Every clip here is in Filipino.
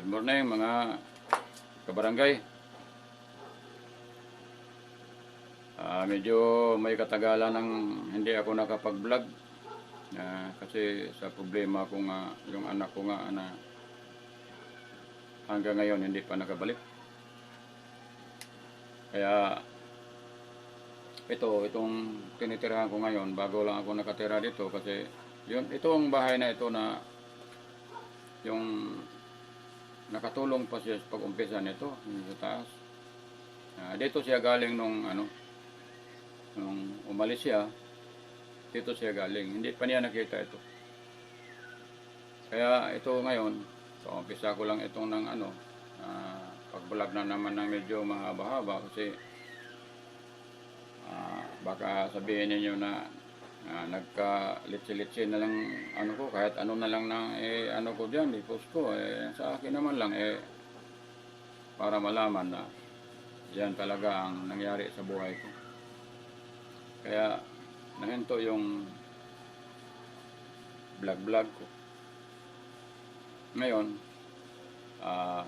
Good morning mga kabarangay. Ah, medyo may katagalan ng hindi ako nakapag-vlog. Ah, kasi sa problema ko nga, yung anak ko nga na hanggang ngayon hindi pa nakabalik. Kaya ito, itong tinitirahan ko ngayon, bago lang ako nakatira dito kasi yun, itong bahay na ito na yung nakatulong pa siya sa pag-umpisa nito sa taas. Ah, dito siya galing nung ano nung umalis siya dito siya galing. Hindi pa niya nakita ito. Kaya ito ngayon, so umpisa ko lang itong ng ano, ah, pag-vlog na naman ng medyo mahaba-haba kasi ah, baka sabihin ninyo na ah, nagka-litsi-litsi na lang ano ko, kahit ano na lang na eh, ano ko diyan, i-post ko. Eh, sa akin naman lang, eh, para malaman na yan talaga ang nangyari sa buhay ko. Kaya, nahinto yung vlog-vlog ko. Ngayon, ah,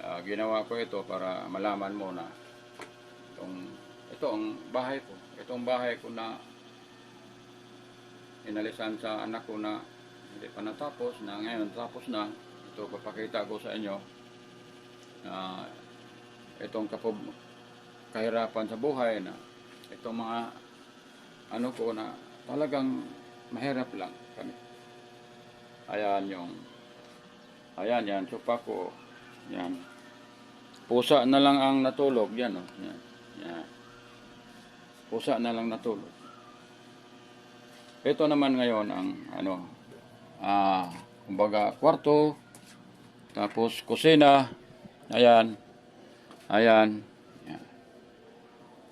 ah, ginawa ko ito para malaman mo na itong, ito ang bahay ko. Itong bahay ko na inalisan sa anak ko na hindi pa natapos na ngayon tapos na. Ito papakita ko sa inyo na itong kapag kahirapan sa buhay na itong mga ano ko na talagang mahirap lang. Kami ayan yung ayan yan supa ko. Yan. Pusa na lang ang natulog yan oh. Yan, yan. pusa na lang natulog ito naman ngayon ang ano, ah, kumbaga kwarto, tapos kusina, ayan, ayan. Yan.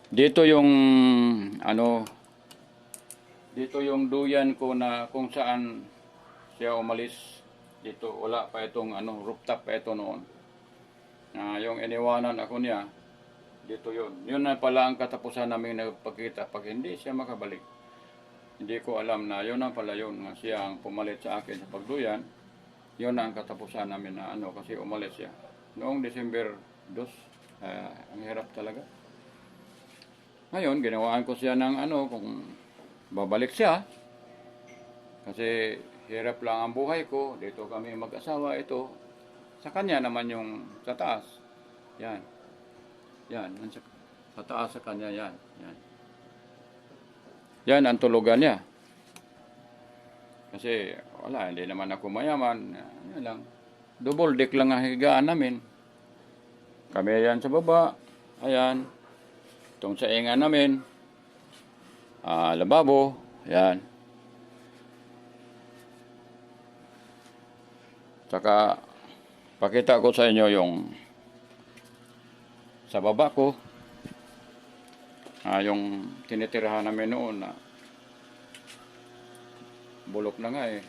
Dito yung ano, dito yung duyan ko na kung saan siya umalis. Dito wala pa itong ano, rooftop pa ito noon. Na yung iniwanan ako niya, dito yun. Yun na pala ang katapusan namin nagpakita pag hindi siya makabalik. Hindi ko alam na yun ang pala yun nga siya ang pumalit sa akin sa pagduyan. Yun ang katapusan namin na ano kasi umalis siya. Noong December 2, ah, ang hirap talaga. Ngayon, ginawaan ko siya ng ano kung babalik siya. Kasi hirap lang ang buhay ko. Dito kami mag-asawa ito. Sa kanya naman yung sa taas. Yan. Yan. Yan Sa, sa taas sa kanya yan. Yan. Yan ang tulugan niya. Kasi wala, hindi naman ako mayaman. Yan lang. Double deck lang ang higaan namin. Kami yan sa baba. Ayan. Itong saingan namin. Ah, lababo. Yan. Saka, pakita ko sa inyo yung sa baba ko. Ah, yung tinitirahan namin noon na bulok na nga eh.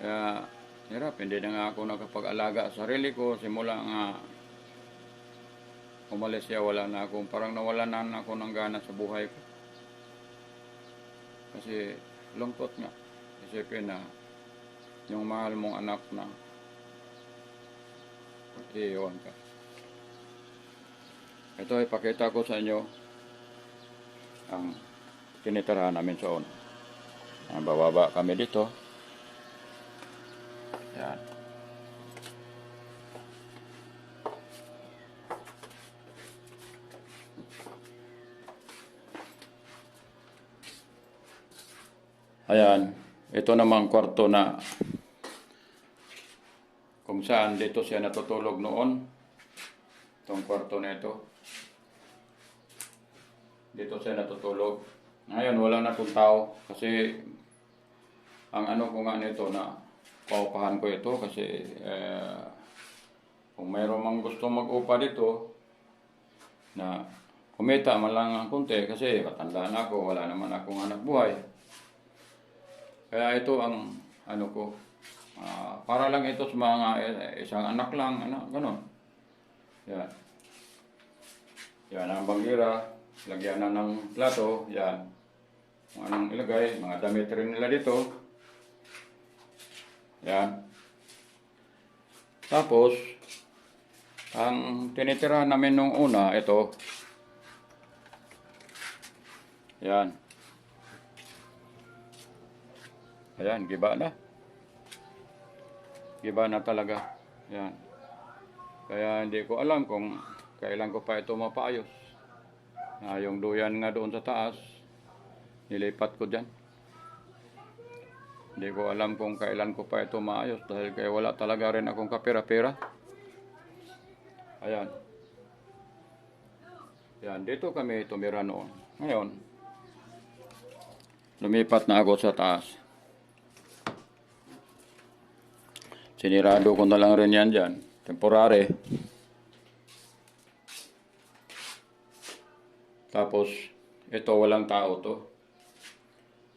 Kaya hirap, hindi na nga ako nakapag-alaga sa sarili ko. Simula nga umalis siya, wala na akong, parang nawala na ako ng gana sa buhay ko. Kasi lungkot nga. Isipin na yung mahal mong anak na iiwan ka. Ito ipakita ko sa inyo ang tinitirahan namin una. Ang bababa kami dito. Yan. Ayan. Ito namang kwarto na kung saan dito siya natutulog noon. Itong kwarto na ito. Dito siya natutulog. Ngayon, wala na itong tao kasi ang ano ko nga nito na paupahan ko ito kasi eh, kung mayroon mang gusto mag-upa dito na kumita man lang ang kunti kasi matanda na ako, wala naman akong anak buhay. Kaya ito ang ano ko, ah, para lang ito sa mga eh, isang anak lang, ano, ganon. Yan. Yan ang bangira, lagyan na ng plato, yan. Kung anong ilagay, mga damit rin nila dito. Yan. Tapos, ang tinitira namin nung una, ito. Yan. Ayan, giba na. Giba na talaga. Yan. Kaya hindi ko alam kung kailan ko pa ito mapaayos. Ah, yung duyan nga doon sa taas, nilipat ko dyan. Hindi ko alam kung kailan ko pa ito maayos dahil kaya wala talaga rin akong kapira-pira. Ayan. Yan, dito kami tumira noon. Ngayon, lumipat na ako sa taas. Sinirado ko na lang rin yan dyan. Temporary. Tapos, ito walang tao to.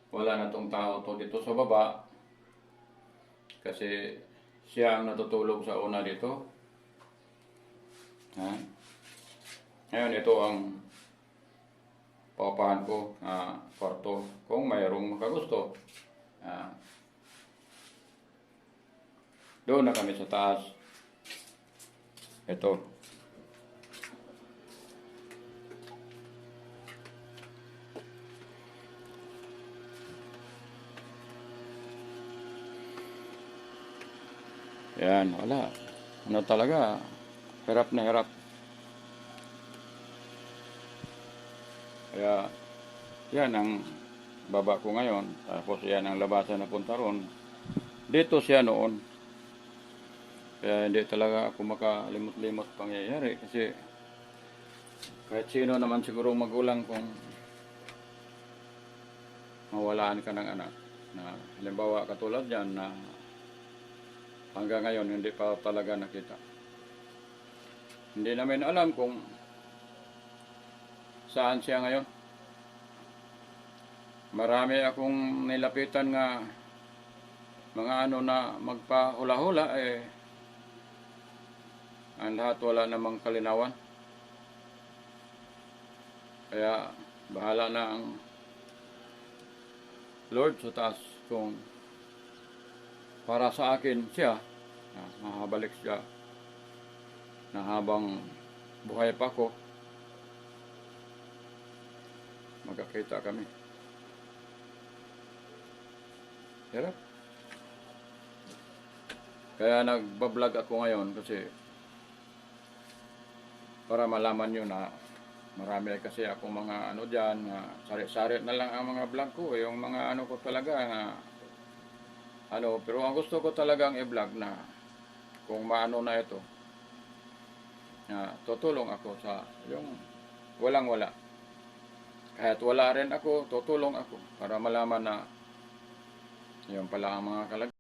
Wala na tong tao to dito sa baba. Kasi siya ang natutulog sa una dito. Ha? Ngayon, ito ang paupahan ko, ah, kwarto. Kung mayroong makagusto. Ah, doon na kami sa taas. Ito. Yan, wala. Ano talaga, hirap na hirap. Kaya, yan ang baba ko ngayon. Tapos yan ang labasan na punta ron. Dito siya noon. Kaya hindi talaga ako makalimot-limot pangyayari kasi kahit sino naman siguro magulang kung mawalaan ka ng anak na halimbawa katulad yan na hanggang ngayon hindi pa talaga nakita. Hindi namin alam kung saan siya ngayon. Marami akong nilapitan nga mga ano na magpahula-hula eh ang lahat wala namang kalinawan. Kaya bahala na ang Lord sa taas kung para sa akin siya na mahabalik siya na habang buhay pa ko magkakita kami. Hirap. Kaya nagbablog ako ngayon kasi para malaman nyo na marami kasi ako mga ano dyan, nga sari-sari na lang ang mga vlog ko, eh, yung mga ano ko talaga nga ano, pero ang gusto ko talagang i-vlog na kung maano na ito na tutulong ako sa yung walang wala. Kahit wala rin ako, tutulong ako para malaman na yun pala ang mga kalag